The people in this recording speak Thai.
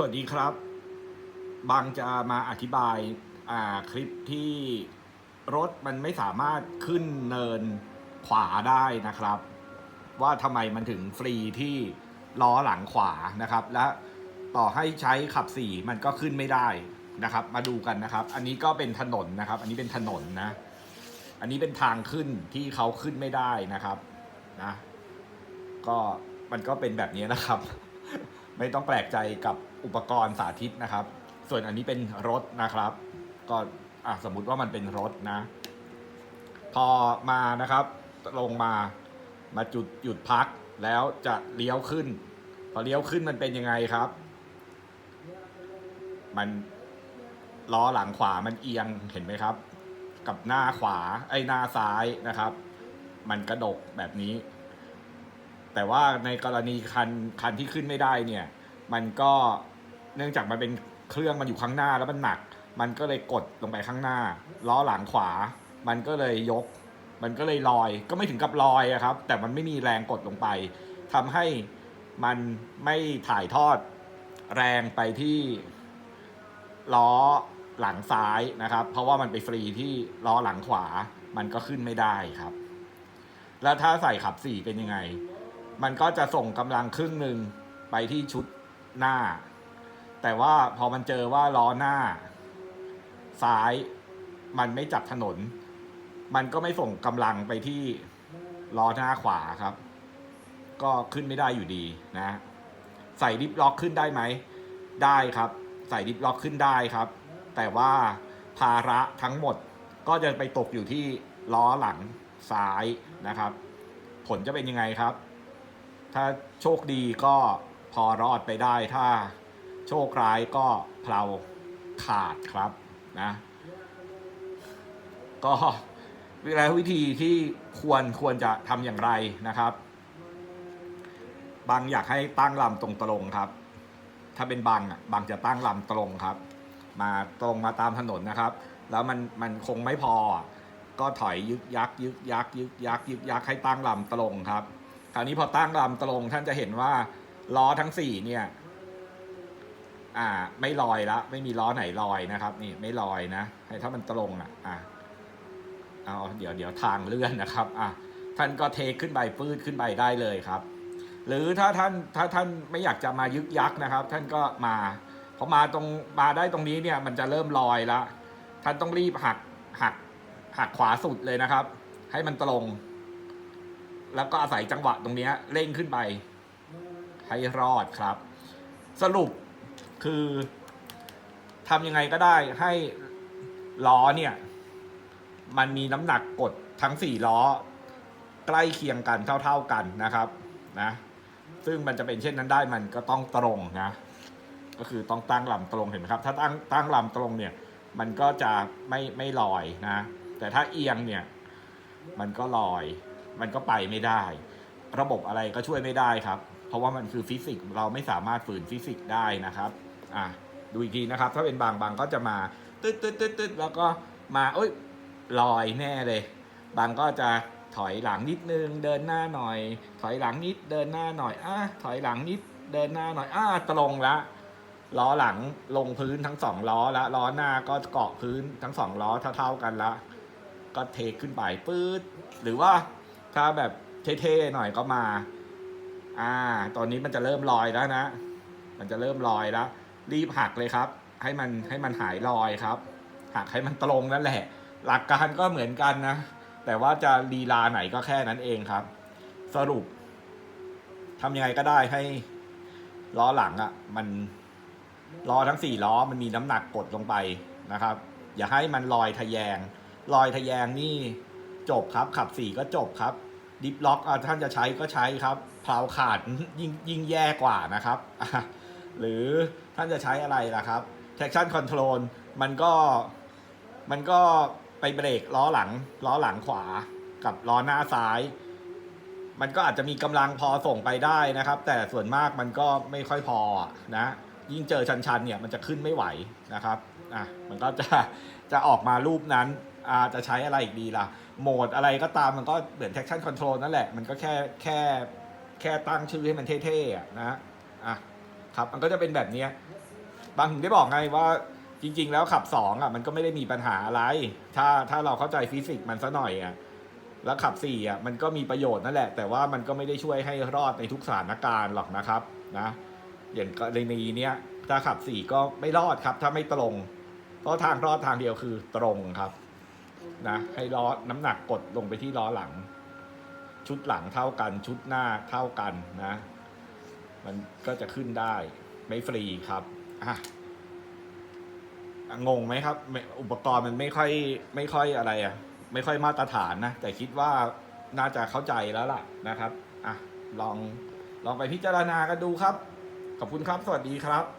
สวัสดีครับ บางจะมาอธิบายอ่าคลิปที่รถมันไม่สามารถขึ้นเนินขวาได้นะครับ ว่าทำไมมันถึงฟรีที่ล้อหลังขวานะครับ และต่อให้ใช้ขับสี่มันก็ขึ้นไม่ได้นะครับ มาดูกันนะครับ อันนี้ก็เป็นถนนนะครับ อันนี้เป็นถนนนะ อันนี้เป็นทางขึ้นที่เขาขึ้นไม่ได้นะครับนะ ก็มันก็เป็นแบบนี้นะครับ ไม่ต้องแปลกใจกับอุปกรณ์สาธิตนะครับ ส่วนอันนี้เป็นรถนะครับ ก็อะสมมุติว่ามันเป็นรถนะ พอมานะครับ ลงมามาจุดหยุดพักแล้วจะเลี้ยวขึ้น พอเลี้ยวขึ้นมันเป็นยังไงครับ มันล้อหลังขวามันเอียงเห็นไหมครับ กับหน้าขวาไอ้หน้าซ้ายนะครับ มันกระดกแบบนี้ แต่ว่าในกรณีคันคันที่ขึ้นไม่ได้เนี่ย มันก็เนื่องจากมันเป็นเครื่องมันอยู่ข้างหน้าแล้วมันหนัก มันก็เลยกดลงไปข้างหน้า ล้อหลังขวา มันก็เลยยก มันก็เลยลอย ก็ไม่ถึงกับลอยครับ แต่มันไม่มีแรงกดลงไปทำให้มันไม่ถ่ายทอดแรงไปที่ล้อหลังซ้ายนะครับ เพราะว่ามันไปฟรีที่ล้อหลังขวา มันก็ขึ้นไม่ได้ครับ แล้วถ้าใส่ขับสี่เป็นยังไง มันก็จะส่งกำลังครึ่งหนึ่งไปที่ชุดหน้า แต่ว่าพอมันเจอว่าล้อหน้า ซ้ายมันไม่จับถนน มันก็ไม่ส่งกำลังไปที่ล้อหน้าขวาครับ ก็ขึ้นไม่ได้อยู่ดีนะ ใส่ดิฟล็อกขึ้นได้ไหม ได้ครับ ใส่ดิฟล็อกขึ้นได้ครับ แต่ว่าภาระทั้งหมดก็จะไปตกอยู่ที่ล้อหลังซ้ายนะครับ ผลจะเป็นยังไงครับ ถ้าโชคดีก็พอรอดไปได้ ถ้าโชคร้ายก็เพลาขาดครับนะ ก็แล้ววิธีที่ควรควรจะทำอย่างไรนะครับ บางอยากให้ตั้งลำตรงตรงครับ ถ้าเป็นบางอะบางจะตั้งลำตรงครับ มาตรงมาตามถนนนะครับ แล้วมันมันคงไม่พอ ก็ถอยยึกยักยึกยักยึกยักยึกยักให้ตั้งลำตรงครับ ราวนี้พอตั้งลำตรงท่านจะเห็นว่าล้อทั้งสี่เนี่ย อ่า ไม่ลอยละไม่มีล้อไหนลอยนะครับ นี่ไม่ลอยนะให้ถ้ามันตรงอะ อะเอาเดี๋ยวเดี๋ยวทางเลื่อนนะครับ อะท่านก็เทขึ้นไปปื้ดขึ้นไปได้เลยครับ หรือถ้าท่านถ้าท่านไม่อยากจะมายึกยักนะครับ ท่านก็มาพอมาตรงมาได้ตรงนี้เนี่ย มันจะเริ่มลอยแล้วท่านต้องรีบหักหักหักขวาสุดเลยนะครับ ให้มันตรง แล้วก็อาศัยจังหวะตรงนี้เร่งขึ้นไปให้รอดครับ สรุปคือทำยังไงก็ได้ให้ล้อเนี่ย มันมีน้ำหนักกดทั้งสี่ล้อ ใกล้เคียงกันเท่า ๆกันนะครับนะซึ่งมันจะเป็นเช่นนั้นได้มันก็ต้องตรงนะ ก็คือต้องตั้งลำตรงเห็นไหมครับ ถ้าตั้งตั้งลำตรงเนี่ย มันก็จะไม่ไม่ลอยนะ แต่ถ้าเอียงเนี่ย มันก็ลอย มันก็ไปไม่ได้ ระบบอะไรก็ช่วยไม่ได้ครับ เพราะว่ามันคือฟิสิกส์เราไม่สามารถฝืนฟิสิกส์ได้นะครับอะดูอีกทีนะครับ ถ้าเป็นบางบางก็จะมาตึ๊ดตึ๊ดตึ๊ดตึ๊ดแล้วก็มาเอ้ยลอยแน่เลย บางก็จะถอยหลังนิดนึง เดินหน้าหน่อย ถอยหลังนิดเดินหน้าหน่อยอะถอยหลังนิดเดินหน้าหน่อยอะตรงละล้อหลังลงพื้นทั้งสองล้อละล้อหน้าก็เกาะพื้นทั้งสองล้อเท่าๆกันละก็เทขึ้นไปปื๊ดหรือว่า ถ้าแบบเท่ๆหน่อยก็มา อ่า ตอนนี้มันจะเริ่มลอยแล้วนะ มันจะเริ่มลอยแล้ว รีบหักเลยครับ ให้มันให้มันหายลอยครับ หักให้มันตรงนั่นแหละ หลักการก็เหมือนกันนะ แต่ว่าจะลีลาไหนก็แค่นั้นเองครับ สรุปทำยังไงก็ได้ให้ล้อหลังอะ่ะ มันล้อทั้งสี่ล้อมันมีน้ำหนักกดลงไปนะครับ อย่าให้มันลอยทะแยง ลอยทะแยงนี่จบครับ ขับสี่ก็จบครับ ดิฟล็อกอท่านจะใช้ก็ใช้ครับเพลาขาดยิ่งยิ่งแย่กว่านะครับ หรือท่านจะใช้อะไรล่ะครับ traction control มันก็มันก็ไปเบรกล้อหลังล้อหลังขวากับล้อหน้าซ้าย มันก็อาจจะมีกำลังพอส่งไปได้นะครับ แต่ส่วนมากมันก็ไม่ค่อยพอนะ ยิ่งเจอชันๆเนี่ยมันจะขึ้นไม่ไหวนะครับอะมันก็จะจะออกมารูปนั้น อาจะใช้อะไรอีกดีล่ะ โหมดอะไรก็ตามมันก็เหมือน traction control นั่นแหละ มันก็แค่แค่แค่ตั้งชื่อให้มันเท่ๆอะนะอะครับมันก็จะเป็นแบบเนี้ยบางถึงได้บอกไงว่าจริง ๆ แล้วขับสองอะมันก็ไม่ได้มีปัญหาอะไร ถ้าถ้าเราเข้าใจฟิสิกส์มันซะหน่อยอะแล้วขับสี่อะมันก็มีประโยชน์นั่นแหละ แต่ว่ามันก็ไม่ได้ช่วยให้รอดในทุกสถานการณ์หรอกนะครับนะอย่างกรณีเนี้ยถ้าขับสี่ก็ไม่รอดครับ ถ้าไม่ตรงเพราะทางรอดทางเดียวคือตรงครับ นะให้ล้อน้ำหนักกดลงไปที่ล้อหลัง ชุดหลังเท่ากัน ชุดหน้าเท่ากันนะ มันก็จะขึ้นได้ ไม่ฟรีครับอะงงไหมครับ อุปกรณ์มันไม่ค่อยไม่ค่อยอะไรอะ ไม่ค่อยมาตรฐานนะ แต่คิดว่าน่าจะเข้าใจแล้วล่ะนะครับอะลองลองไปพิจารณากันดูครับ ขอบคุณครับ สวัสดีครับ